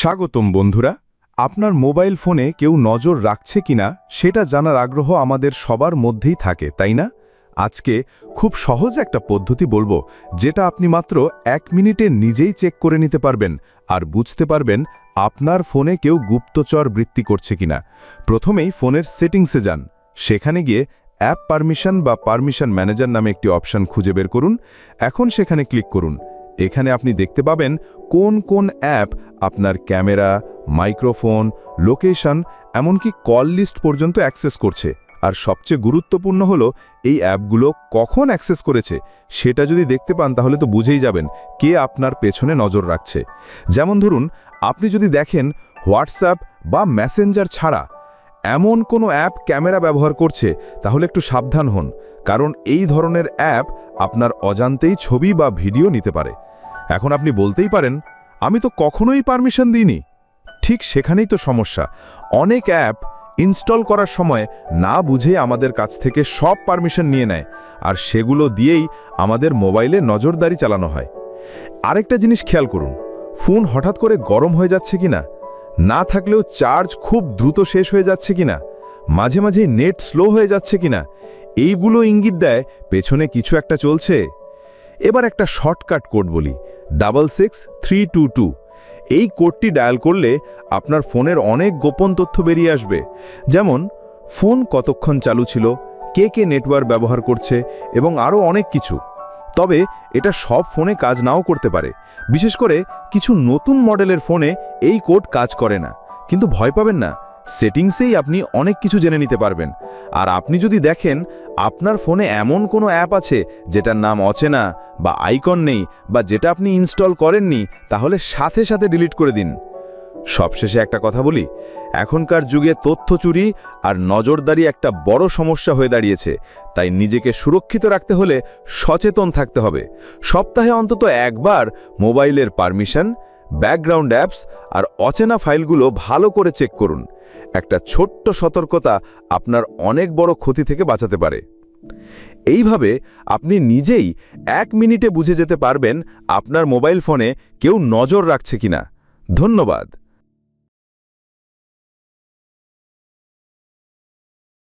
স্বাগতম বন্ধুরা, আপনার মোবাইল ফোনে কেউ নজর রাখছে কিনা সেটা জানার আগ্রহ আমাদের সবার মধ্যেই থাকে, তাই না? আজকে খুব সহজ একটা পদ্ধতি বলব, যেটা আপনি মাত্র এক মিনিটে নিজেই চেক করে নিতে পারবেন আর বুঝতে পারবেন আপনার ফোনে কেউ গুপ্তচর বৃত্তি করছে কিনা। প্রথমেই ফোনের সেটিংসে যান, সেখানে গিয়ে অ্যাপ পারমিশন বা পারমিশন ম্যানেজার নামে একটি অপশন খুঁজে বের করুন, এখন সেখানে ক্লিক করুন। এখানে আপনি দেখতে পাবেন কোন কোন অ্যাপ আপনার ক্যামেরা, মাইক্রোফোন, লোকেশন, এমনকি কল লিস্ট পর্যন্ত অ্যাক্সেস করছে। আর সবচেয়ে গুরুত্বপূর্ণ হলো, এই অ্যাপগুলো কখন অ্যাক্সেস করেছে, সেটা যদি দেখতে পান তাহলে তো বুঝেই যাবেন কে আপনার পেছনে নজর রাখছে। যেমন ধরুন, আপনি যদি দেখেন, হোয়াটসঅ্যাপ বা মেসেঞ্জার ছাড়া এমন কোনো অ্যাপ ক্যামেরা ব্যবহার করছে, তাহলে একটু সাবধান হন, কারণ এই ধরনের অ্যাপ আপনার অজান্তেই ছবি বা ভিডিও নিতে পারে। এখন আপনি বলতেই পারেন, আমি তো কখনোই পারমিশন দিইনি। ঠিক সেখানেই তো সমস্যা। অনেক অ্যাপ ইনস্টল করার সময় না বুঝে আমাদের কাছ থেকে সব পারমিশন নিয়ে নেয়, আর সেগুলো দিয়েই আমাদের মোবাইলে নজরদারি চালানো হয়। আরেকটা জিনিস খেয়াল করুন, ফোন হঠাৎ করে গরম হয়ে যাচ্ছে কিনা? না থাকলেও চার্জ খুব দ্রুত শেষ হয়ে যাচ্ছে কিনা, মাঝে মাঝে নেট স্লো হয়ে যাচ্ছে কিনা, এইগুলো ইঙ্গিত দেয় পেছনে কিছু একটা চলছে। এবার একটা শর্টকাট কোড বলি, double six three two two. এই কোডটি ডায়াল করলে আপনার ফোনের অনেক গোপন তথ্য বেরিয়ে আসবে, যেমন ফোন কতক্ষণ চালু ছিল, কে কে নেটওয়ার্ক ব্যবহার করছে, এবং আরও অনেক কিছু। তবে এটা সব ফোনে কাজ নাও করতে পারে। বিশেষ করে কিছু নতুন মডেলের ফোনে এই কোড কাজ করে না। কিন্তু ভয় পাবেন না, সেটিংসেই আপনি অনেক কিছু জেনে নিতে পারবেন। আর আপনি যদি দেখেন আপনার ফোনে এমন কোনো অ্যাপ আছে যেটার নাম অচেনা বা আইকন নেই বা যেটা আপনি ইনস্টল করেননি, তাহলে সাথে সাথে ডিলিট করে দিন। সবশেষে একটা কথা বলি, এখনকার যুগে তথ্য চুরি আর নজরদারি একটা বড় সমস্যা হয়ে দাঁড়িয়েছে, তাই নিজেকে সুরক্ষিত রাখতে হলে সচেতন থাকতে হবে। সপ্তাহে অন্তত একবার মোবাইলের পারমিশন, ব্যাকগ্রাউন্ড অ্যাপস আর অচেনা ফাইলগুলো ভালো করে চেক করুন। একটা ছোট্ট সতর্কতা আপনার অনেক বড় ক্ষতি থেকে বাঁচাতে পারে। এইভাবে আপনি নিজেই এক মিনিটে বুঝে যেতে পারবেন আপনার মোবাইল ফোনে কেউ নজর রাখছে কিনা। ধন্যবাদ।